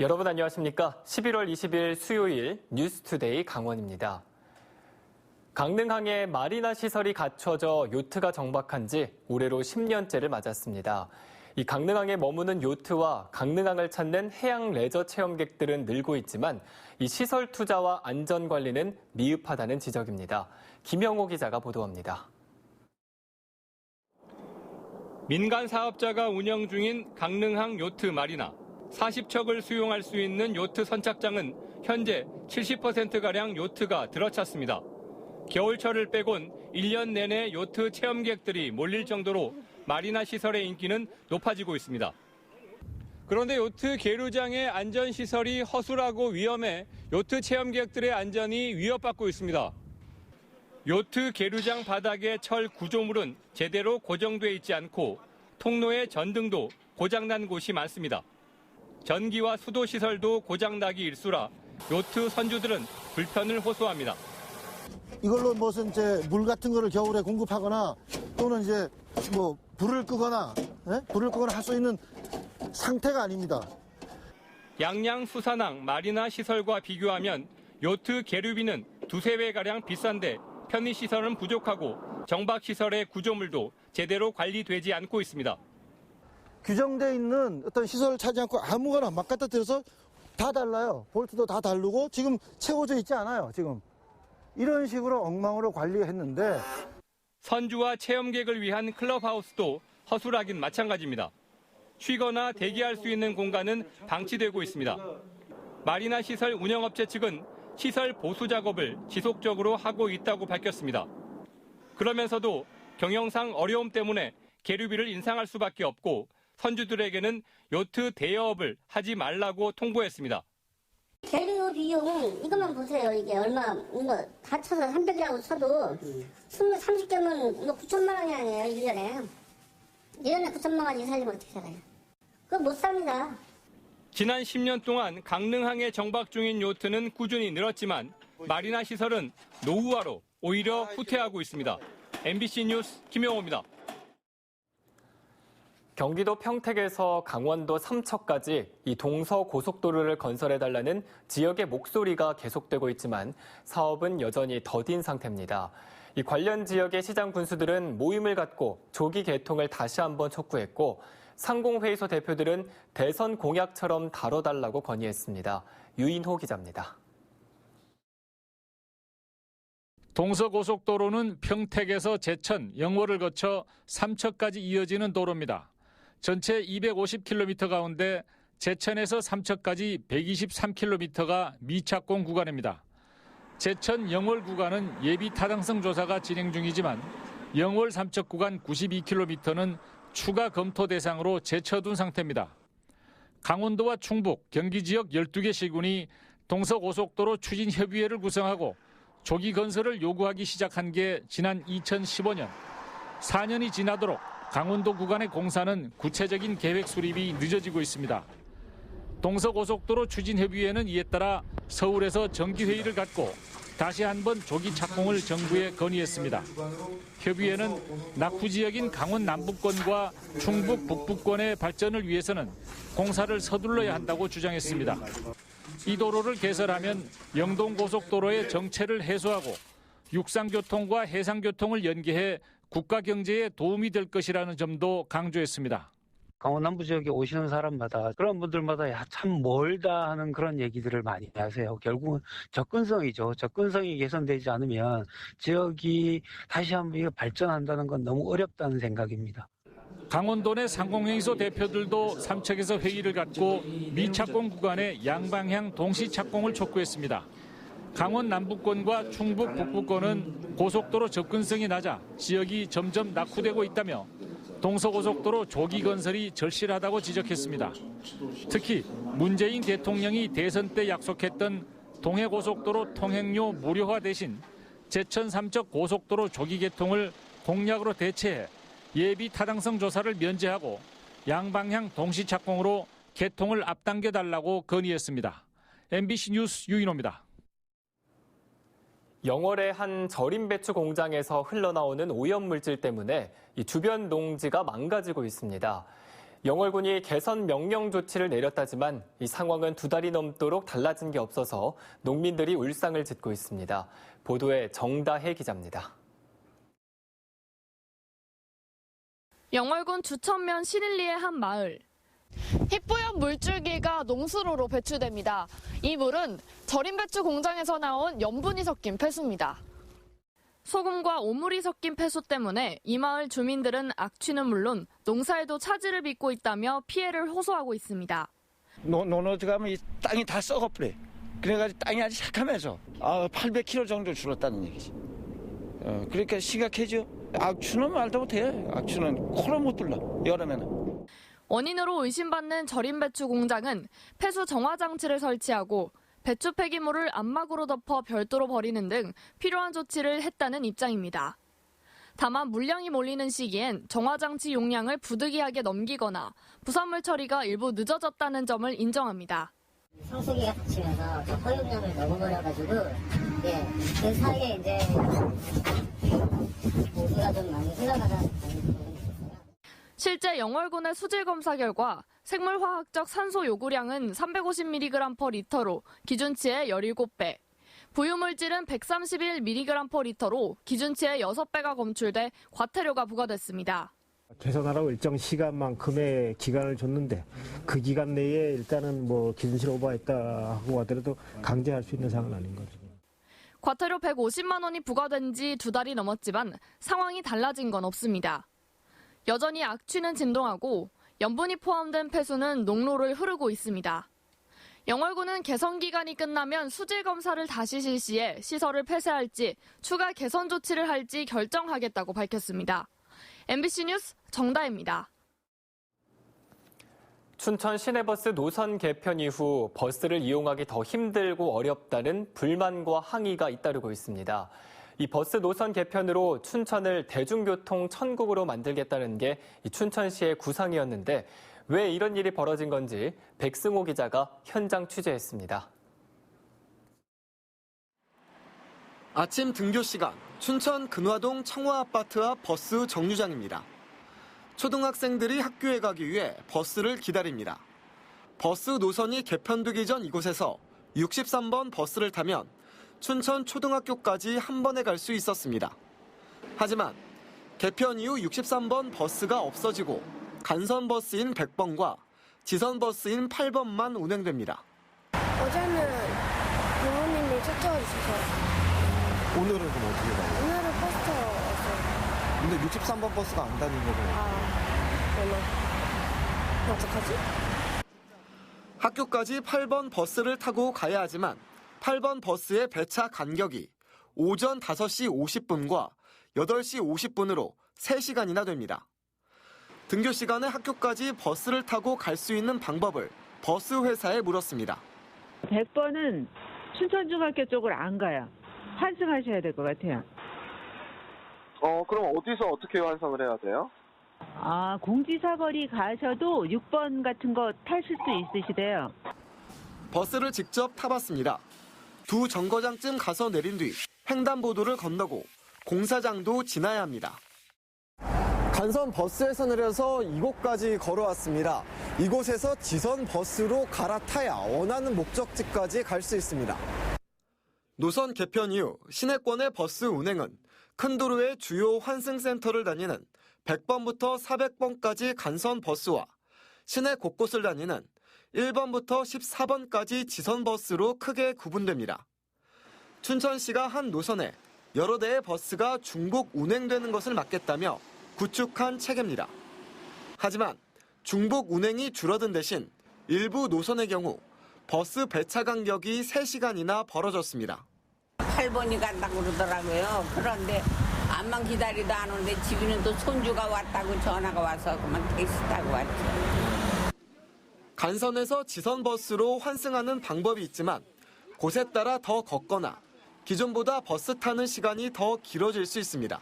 여러분 안녕하십니까? 11월 20일 수요일 뉴스투데이 강원입니다. 강릉항에 마리나 시설이 갖춰져 요트가 정박한 지 올해로 10년째를 맞았습니다. 이 강릉항에 머무는 요트와 강릉항을 찾는 해양 레저 체험객들은 늘고 있지만 이 시설 투자와 안전 관리는 미흡하다는 지적입니다. 김영호 기자가 보도합니다. 민간 사업자가 운영 중인 강릉항 요트 마리나. 40척을 수용할 수 있는 요트 선착장은 현재 70%가량 요트가 들어찼습니다. 겨울철을 빼곤 1년 내내 요트 체험객들이 몰릴 정도로 마리나 시설의 인기는 높아지고 있습니다. 그런데 요트 계류장의 안전시설이 허술하고 위험해 요트 체험객들의 안전이 위협받고 있습니다. 요트 계류장 바닥의 철 구조물은 제대로 고정돼 있지 않고 통로의 전등도 고장난 곳이 많습니다. 전기와 수도 시설도 고장나기 일수라 요트 선주들은 불편을 호소합니다. 이걸로 무슨 이제 물 같은 거를 겨울에 공급하거나 또는 이제 뭐 불을 끄거나 예? 불을 끄거나 할 수 있는 상태가 아닙니다. 양양 수산항 마리나 시설과 비교하면 요트 계류비는 두세 배가량 비싼데 편의 시설은 부족하고 정박 시설의 구조물도 제대로 관리되지 않고 있습니다. 규정돼 있는 어떤 시설을 차지 않고 아무거나 막 갖다 대서 다 달라요. 볼트도 다 다르고 지금 채워져 있지 않아요. 지금 이런 식으로 엉망으로 관리했는데 선주와 체험객을 위한 클럽하우스도 허술하긴 마찬가지입니다. 쉬거나 대기할 수 있는 공간은 방치되고 있습니다. 마리나 시설 운영업체 측은 시설 보수 작업을 지속적으로 하고 있다고 밝혔습니다. 그러면서도 경영상 어려움 때문에 계류비를 인상할 수밖에 없고 선주들에게는 요트 대여업을 하지 말라고 통보했습니다. 계류 비용 이것만 보세요. 이게 얼마 이거 다 쳐서 300이라고 쳐도 20, 30개면 뭐 9천만 원이 아니에요. 1년에. 1년에 9천만 원이 살리면 어떻게 살아요? 그거 못 삽니다. 지난 10년 동안 강릉항에 정박 중인 요트는 꾸준히 늘었지만 마리나 시설은 노후화로 오히려 후퇴하고 있습니다. MBC 뉴스 김영호입니다. 경기도 평택에서 강원도 삼척까지 이 동서 고속도로를 건설해달라는 지역의 목소리가 계속되고 있지만 사업은 여전히 더딘 상태입니다. 이 관련 지역의 시장 군수들은 모임을 갖고 조기 개통을 다시 한번 촉구했고 상공회의소 대표들은 대선 공약처럼 다뤄달라고 건의했습니다. 유인호 기자입니다. 동서고속도로는 평택에서 제천, 영월을 거쳐 삼척까지 이어지는 도로입니다. 전체 250km 가운데 제천에서 삼척까지 123km가 미착공 구간입니다. 제천 영월 구간은 예비 타당성 조사가 진행 중이지만 영월 삼척 구간 92km는 추가 검토 대상으로 제쳐둔 상태입니다. 강원도와 충북, 경기 지역 12개 시군이 동서고속도로 추진 협의회를 구성하고 조기 건설을 요구하기 시작한 게 지난 2015년. 4년이 지나도록 강원도 구간의 공사는 구체적인 계획 수립이 늦어지고 있습니다. 동서고속도로 추진협의회는 이에 따라 서울에서 정기회의를 갖고 다시 한번 조기 착공을 정부에 건의했습니다. 협의회는 낙후 지역인 강원 남부권과 충북 북부권의 발전을 위해서는 공사를 서둘러야 한다고 주장했습니다. 이 도로를 개설하면 영동고속도로의 정체를 해소하고 육상교통과 해상교통을 연계해 국가 경제에 도움이 될 것이라는 점도 강조했습니다. 강원 남부 지역에 오시는 사람마다 그런 분들마다 야, 참 멀다 하는 그런 얘기들을 많이 하세요. 결국은 접근성이죠. 접근성이 개선되지 않으면 지역이 다시 한번 발전한다는 건 너무 어렵다는 생각입니다. 강원도 내 상공회의소 대표들도 삼척에서 회의를 갖고 미착공 구간의 양방향 동시 착공을 촉구했습니다. 강원 남부권과 충북 북부권은 고속도로 접근성이 낮아 지역이 점점 낙후되고 있다며 동서고속도로 조기 건설이 절실하다고 지적했습니다. 특히 문재인 대통령이 대선 때 약속했던 동해고속도로 통행료 무료화 대신 제천 삼척 고속도로 조기 개통을 공약으로 대체해 예비 타당성 조사를 면제하고 양방향 동시 착공으로 개통을 앞당겨 달라고 건의했습니다. MBC 뉴스 유인호입니다. 영월의 한 절임 배추 공장에서 흘러나오는 오염물질 때문에 주변 농지가 망가지고 있습니다. 영월군이 개선 명령 조치를 내렸다지만 이 상황은 두 달이 넘도록 달라진 게 없어서 농민들이 울상을 짓고 있습니다. 보도에 정다혜 기자입니다. 영월군 주천면 신일리의 한 마을. 희뿌연 물줄기가 농수로로 배출됩니다. 이 물은 절임 배추 공장에서 나온 염분이 섞인 폐수입니다. 소금과 오물이 섞인 폐수 때문에 이 마을 주민들은 악취는 물론 농사에도 차질을 빚고 있다며 피해를 호소하고 있습니다. 노, 노노즈 가면 이 땅이 다 썩어버려. 그래가지고 땅이 아주 약하면서 아, 800kg 정도 줄었다는 얘기지. 어, 그러니까 심각해져. 악취는 말도 못해. 악취는 코로 못 불러. 여름에는. 원인으로 의심받는 절임 배추 공장은 폐수 정화 장치를 설치하고 배추 폐기물을 안막으로 덮어 별도로 버리는 등 필요한 조치를 했다는 입장입니다. 다만 물량이 몰리는 시기엔 정화 장치 용량을 부득이하게 넘기거나 부산물 처리가 일부 늦어졌다는 점을 인정합니다. 성수기가 닥치면서 저 허용량을 넘어버려가지고 예, 그 사이에 이제 공수가 좀 많이 흘러가다. 실제 영월군의 수질 검사 결과 생물화학적 산소 요구량은 350mg 리터로 기준치의 17배, 부유물질은 131mg 리터로 기준치의 6배가 검출돼 과태료가 부과됐습니다. 개선하라고 일정 시간만큼의 기간을 줬는데 그 기간 내에 일단은 뭐 기준치를 오버했다 하고 하더라도 강제할 수 있는 상황은 아닌 거죠. 과태료 150만 원이 부과된 지 두 달이 넘었지만 상황이 달라진 건 없습니다. 여전히 악취는 진동하고 염분이 포함된 폐수는 농로를 흐르고 있습니다. 영월군은 개선 기간이 끝나면 수질 검사를 다시 실시해 시설을 폐쇄할지 추가 개선 조치를 할지 결정하겠다고 밝혔습니다. MBC 뉴스 정다입니다. 춘천 시내버스 노선 개편 이후 버스를 이용하기 더 힘들고 어렵다는 불만과 항의가 잇따르고 있습니다. 이 버스 노선 개편으로 춘천을 대중교통 천국으로 만들겠다는 게이 춘천시의 구상이었는데 왜 이런 일이 벌어진 건지 백승호 기자가 현장 취재했습니다. 아침 등교 시간 춘천 근화동 청화 아파트 앞 버스 정류장입니다. 초등학생들이 학교에 가기 위해 버스를 기다립니다. 버스 노선이 개편되기 전 이곳에서 63번 버스를 타면 춘천 초등학교까지 한 번에 갈 수 있었습니다. 하지만 개편 이후 63번 버스가 없어지고 간선 버스인 100번과 지선 버스인 8번만 운행됩니다. 어제는 부모님이 쫓아와 주셔서 오늘은 그럼 어떻게 가요? 오늘은 버스 타러 왔어요. 근데 63번 버스가 안 다니는 거구나. 아, 그러면 어떡하지? 학교까지 8번 버스를 타고 가야 하지만 8번 버스의 배차 간격이 오전 5시 50분과 8시 50분으로 3시간이나 됩니다. 등교 시간에 학교까지 버스를 타고 갈 수 있는 방법을 버스 회사에 물었습니다. 100번은 춘천중학교 쪽으로 안 가요. 환승하셔야 될 것 같아요. 어, 그럼 어디서 어떻게 완성을 해야 돼요? 아, 공지사거리 가셔도 6번 같은 거 타실 수 있으시대요. 버스를 직접 타봤습니다. 두 정거장쯤 가서 내린 뒤 횡단보도를 건너고 공사장도 지나야 합니다. 간선 버스에서 내려서 이곳까지 걸어왔습니다. 이곳에서 지선 버스로 갈아타야 원하는 목적지까지 갈 수 있습니다. 노선 개편 이후 시내권의 버스 운행은 큰 도로의 주요 환승센터를 다니는 100번부터 400번까지 간선 버스와 시내 곳곳을 다니는 1번부터 14번까지 지선 버스로 크게 구분됩니다. 춘천시가 한 노선에 여러 대의 버스가 중복 운행되는 것을 막겠다며 구축한 체계입니다. 하지만 중복 운행이 줄어든 대신 일부 노선의 경우 버스 배차 간격이 3시간이나 벌어졌습니다. 8번이 간다고 그러더라고요. 그런데 암만 기다리도 안 오는데 집에는 또 손주가 왔다고 전화가 와서 그만 택시 타고 왔죠. 간선에서 지선 버스로 환승하는 방법이 있지만 곳에 따라 더 걷거나 기존보다 버스 타는 시간이 더 길어질 수 있습니다.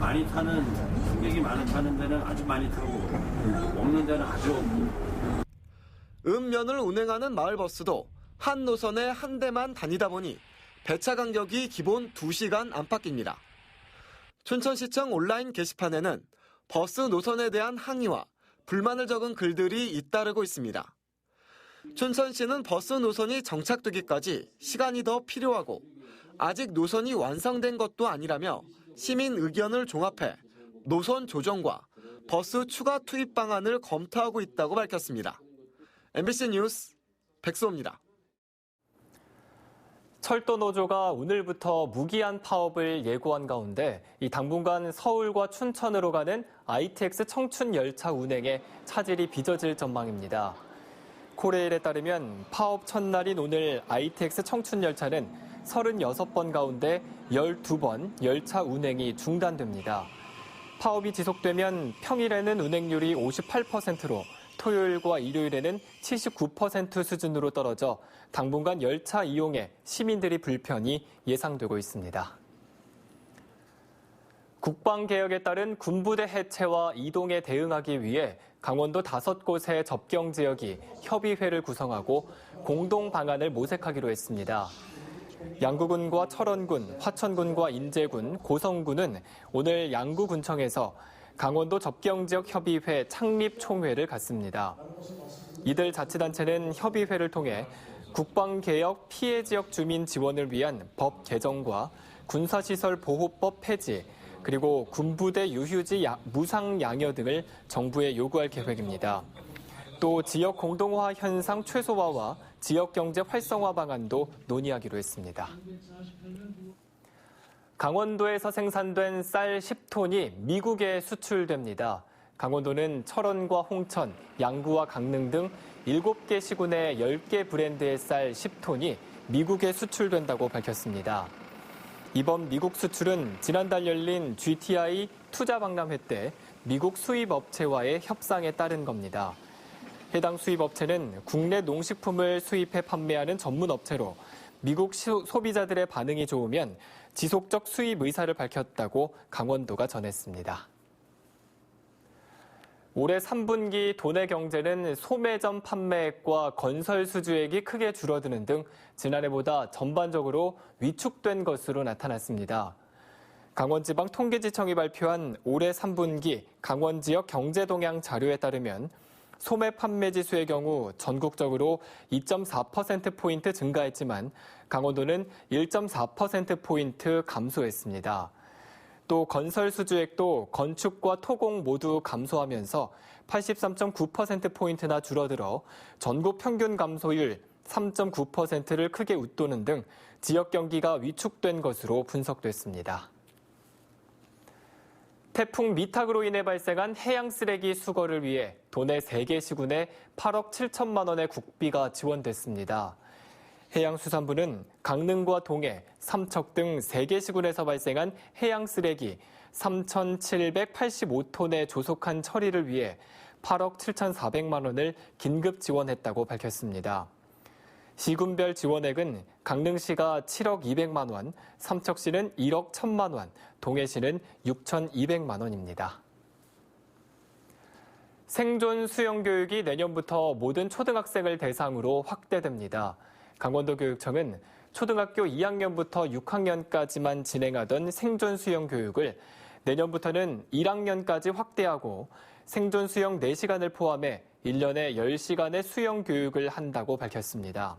많이 타는 승객이 많은 타는 데는 아주 많이 타고 없는 데는 아주 없고 읍면을 운행하는 마을버스도 한 노선에 한 대만 다니다 보니 배차 간격이 기본 2시간 안팎입니다. 춘천시청 온라인 게시판에는 버스 노선에 대한 항의와 불만을 적은 글들이 잇따르고 있습니다. 춘천 시는 버스 노선이 정착되기까지 시간이 더 필요하고 아직 노선이 완성된 것도 아니라며 시민 의견을 종합해 노선 조정과 버스 추가 투입 방안을 검토하고 있다고 밝혔습니다. MBC 뉴스 백수호입니다. 철도 노조가 오늘부터 무기한 파업을 예고한 가운데 이 당분간 서울과 춘천으로 가는 ITX 청춘 열차 운행에 차질이 빚어질 전망입니다. 코레일에 따르면 파업 첫날인 오늘 ITX 청춘 열차는 36번 가운데 12번 열차 운행이 중단됩니다. 파업이 지속되면 평일에는 운행률이 58%로 토요일과 일요일에는 79% 수준으로 떨어져 당분간 열차 이용에 시민들이 불편이 예상되고 있습니다. 국방개혁에 따른 군부대 해체와 이동에 대응하기 위해 강원도 다섯 곳의 접경 지역이 협의회를 구성하고 공동 방안을 모색하기로 했습니다. 양구군과 철원군, 화천군과 인제군, 고성군은 오늘 양구군청에서 강원도 접경지역협의회 창립 총회를 갖습니다. 이들 자치단체는 협의회를 통해 국방개혁 피해 지역 주민 지원을 위한 법 개정과 군사시설 보호법 폐지, 그리고 군부대 유휴지 무상 양여 등을 정부에 요구할 계획입니다. 또 지역 공동화 현상 최소화와 지역 경제 활성화 방안도 논의하기로 했습니다. 강원도에서 생산된 쌀 10톤이 미국에 수출됩니다. 강원도는 철원과 홍천, 양구와 강릉 등 7개 시군의 10개 브랜드의 쌀 10톤이 미국에 수출된다고 밝혔습니다. 이번 미국 수출은 지난달 열린 GTI 투자 박람회 때 미국 수입 업체와의 협상에 따른 겁니다. 해당 수입 업체는 국내 농식품을 수입해 판매하는 전문 업체로 미국 소비자들의 반응이 좋으면 지속적 수입 의사를 밝혔다고 강원도가 전했습니다. 올해 3분기 도내 경제는 소매점 판매액과 건설 수주액이 크게 줄어드는 등 지난해보다 전반적으로 위축된 것으로 나타났습니다. 강원지방 통계지청이 발표한 올해 3분기 강원 지역 경제 동향 자료에 따르면 소매 판매 지수의 경우 전국적으로 2.4%포인트 증가했지만 강원도는 1.4%포인트 감소했습니다. 또 건설 수주액도 건축과 토공 모두 감소하면서 83.9%포인트나 줄어들어 전국 평균 감소율 3.9%를 크게 웃도는 등 지역 경기가 위축된 것으로 분석됐습니다. 태풍 미탁으로 인해 발생한 해양 쓰레기 수거를 위해 도내 3개 시군에 8억 7천만 원의 국비가 지원됐습니다. 해양수산부는 강릉과 동해, 삼척 등 3개 시군에서 발생한 해양 쓰레기 3,785톤의 조속한 처리를 위해 8억 7,400만 원을 긴급 지원했다고 밝혔습니다. 시군별 지원액은 강릉시가 7억 200만 원, 삼척시는 1억 1천만 원, 동해시는 6,200만 원입니다. 생존 수영 교육이 내년부터 모든 초등학생을 대상으로 확대됩니다. 강원도 교육청은 초등학교 2학년부터 6학년까지만 진행하던 생존 수영 교육을 내년부터는 1학년까지 확대하고 생존 수영 4시간을 포함해 1년에 10시간의 수영 교육을 한다고 밝혔습니다.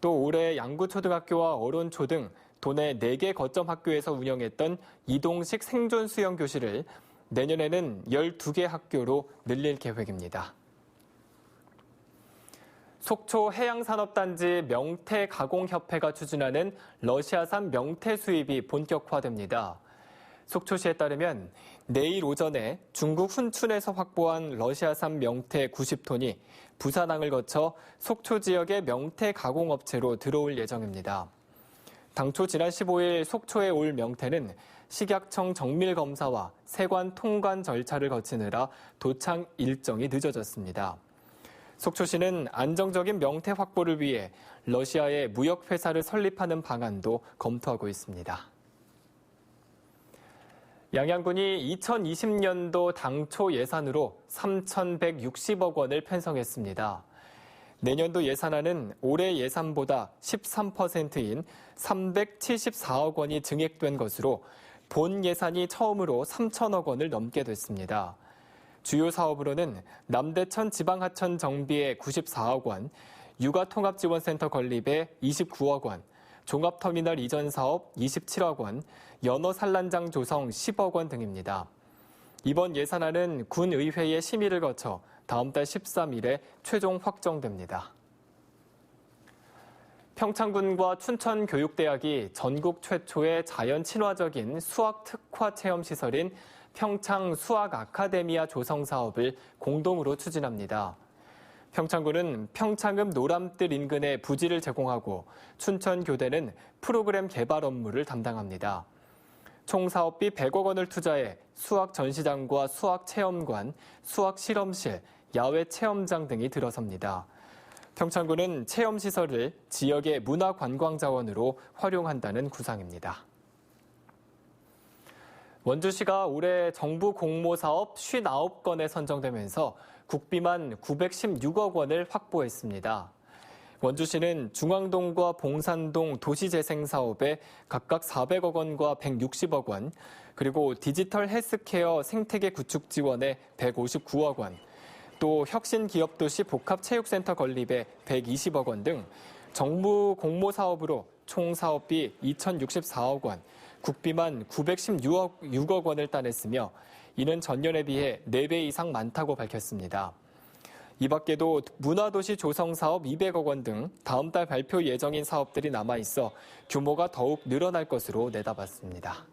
또 올해 양구초등학교와 어론초 등 도내 4개 거점 학교에서 운영했던 이동식 생존 수영 교실을 내년에는 12개 학교로 늘릴 계획입니다. 속초 해양산업단지 명태 가공협회가 추진하는 러시아산 명태 수입이 본격화됩니다. 속초시에 따르면 내일 오전에 중국 훈춘에서 확보한 러시아산 명태 90톤이 부산항을 거쳐 속초 지역의 명태 가공업체로 들어올 예정입니다. 당초 지난 15일 속초에 올 명태는 식약청 정밀 검사와 세관 통관 절차를 거치느라 도착 일정이 늦어졌습니다. 속초시는 안정적인 명태 확보를 위해 러시아에 무역회사를 설립하는 방안도 검토하고 있습니다. 양양군이 2020년도 당초 예산으로 3,160억 원을 편성했습니다. 내년도 예산안은 올해 예산보다 13%인 374억 원이 증액된 것으로 본 예산이 처음으로 3천억 원을 넘게 됐습니다. 주요 사업으로는 남대천 지방하천 정비에 94억 원, 육아통합지원센터 건립에 29억 원, 종합터미널 이전 사업 27억 원, 연어 산란장 조성 10억 원 등입니다. 이번 예산안은 군의회의 심의를 거쳐 다음 달 13일에 최종 확정됩니다. 평창군과 춘천교육대학이 전국 최초의 자연 친화적인 수학 특화 체험 시설인 평창 수학 아카데미아 조성 사업을 공동으로 추진합니다. 평창군은 평창읍 노람뜰 인근에 부지를 제공하고 춘천교대는 프로그램 개발 업무를 담당합니다. 총 사업비 100억 원을 투자해 수학 전시장과 수학 체험관, 수학 실험실, 야외 체험장 등이 들어섭니다. 평창군은 체험 시설을 지역의 문화 관광 자원으로 활용한다는 구상입니다. 원주시가 올해 정부 공모 사업 59건에 선정되면서 국비만 916억 원을 확보했습니다. 원주시는 중앙동과 봉산동 도시재생 사업에 각각 400억 원과 160억 원, 그리고 디지털 헬스케어 생태계 구축 지원에 159억 원, 또 혁신기업도시 복합체육센터 건립에 120억 원 등 정부 공모 사업으로 총 사업비 2,064억 원, 국비만 916억 6억 원을 따냈으며 이는 전년에 비해 4배 이상 많다고 밝혔습니다. 이 밖에도 문화도시 조성 사업 200억 원 등 다음 달 발표 예정인 사업들이 남아 있어 규모가 더욱 늘어날 것으로 내다봤습니다.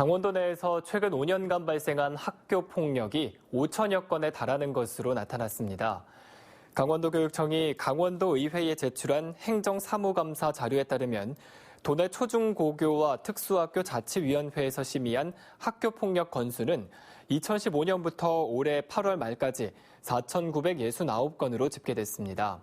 강원도 내에서 최근 5년간 발생한 학교 폭력이 5천여 건에 달하는 것으로 나타났습니다. 강원도교육청이 강원도 의회에 제출한 행정사무감사 자료에 따르면 도내 초중고교와 특수학교 자치위원회에서 심의한 학교 폭력 건수는 2015년부터 올해 8월 말까지 4,969건으로 집계됐습니다.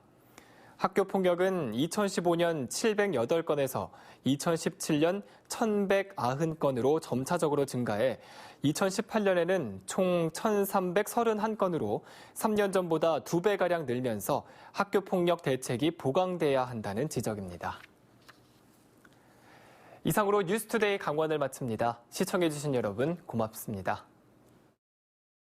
학교 폭력은 2015년 708건에서 2017년 1190건으로 점차적으로 증가해 2018년에는 총 1331건으로 3년 전보다 2배가량 늘면서 학교 폭력 대책이 보강돼야 한다는 지적입니다. 이상으로 뉴스투데이 강원을 마칩니다. 시청해주신 여러분 고맙습니다.